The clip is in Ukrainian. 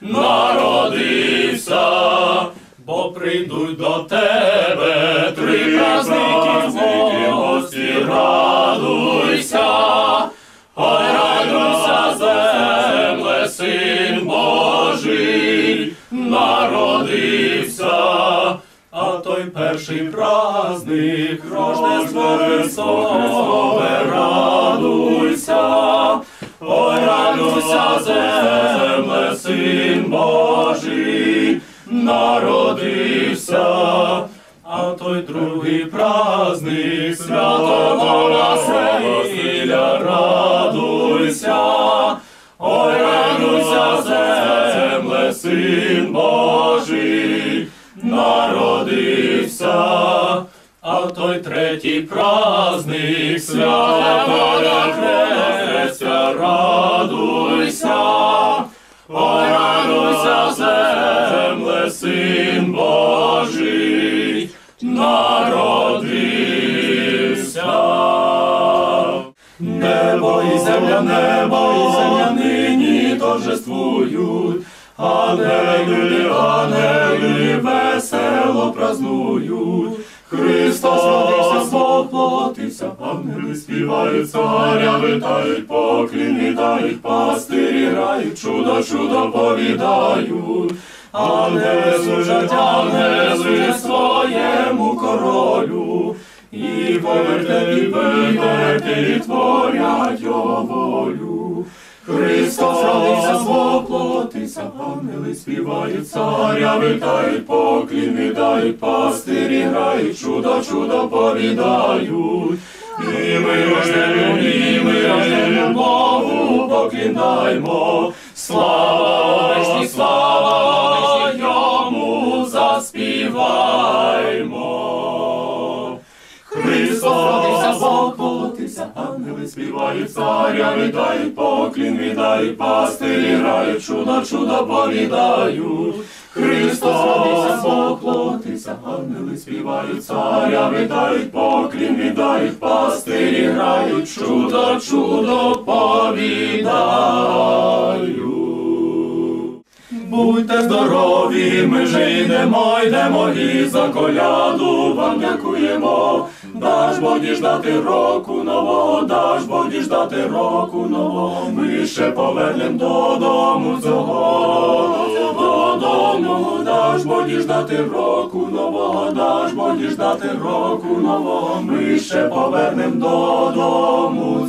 народився, бо прийдуть до тебе три праздники гості, радуйся, ой, радуйся, земле, син Божий, народився. А той перший праздник, Рождество Христове, Божий, народився, а той другий праздник, святого Василя, радуйся, ой, радуйся, земле, син Божий, народився, а той третій праздник, святого Хрестя, радуйся, син Божий, народився. Небо і земля, небо і земля нині торжествують. Алелюї, алелюї, весело празнують. Христос ангели співають, царя витають, поклін віддають, пастирі грають, чудо, чудо повідають. Ангели служать, ангели своєму королю, і повертені, повертені творять його волю. Христос родився, воплотився, ангели співають, царя вітають, поклін віддають, пастирі грають, чудо, чудо повідають. І ми рожденому, і ми рожденому Богу поклінаймо. Слава, вічні, слава йому заспіваймо. Христос родився, воплотився, ангели співають, царя вітають, поклін віддають, пастирі грають, чудо, чудо повідають. Христос воплотився, ангели співають, царя вітають, поклін віддають, пастирі грають, чудо, чудо повідають. Будьте здорові, ми же йдемо, йдемо і за коляду вам дякуємо. Даж Бог діждати року нового, даж Бог діждати року нового. Ми ще повернем додому цього, даж ждати року нового, даж Бог діждати року нового. Ми ще повернем додому.